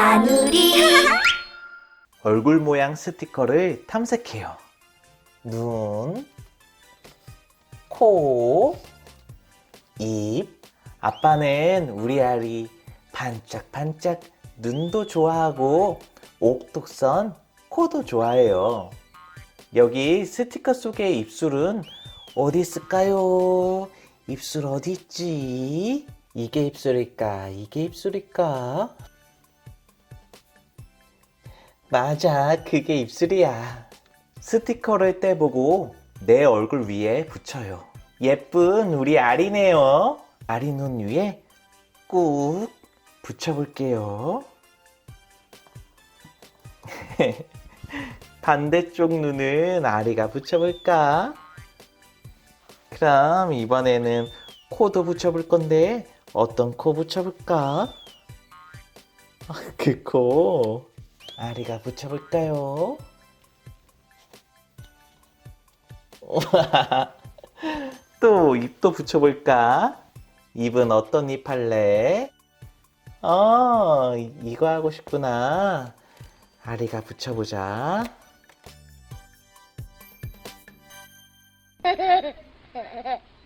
아누리 얼굴 모양 스티커를 탐색해요. 눈, 코, 입. 아빠는 우리 아리 반짝반짝 눈도 좋아하고 옥독선 코도 좋아해요. 여기 스티커 속의 입술은 어디 있을까요? 입술 어디 있지? 이게 입술일까? 이게 입술일까? 맞아, 그게 입술이야. 스티커를 떼보고 내 얼굴 위에 붙여요. 예쁜 우리 아리네요. 아리 눈 위에 꾹 붙여볼게요. 반대쪽 눈은 아리가 붙여볼까? 그럼 이번에는 코도 붙여볼 건데 어떤 코 붙여볼까? 그 코. 아리가 붙여볼까요? 또 입도 붙여볼까? 입은 어떤 입 할래? 어, 이거 하고 싶구나. 아리가 붙여보자.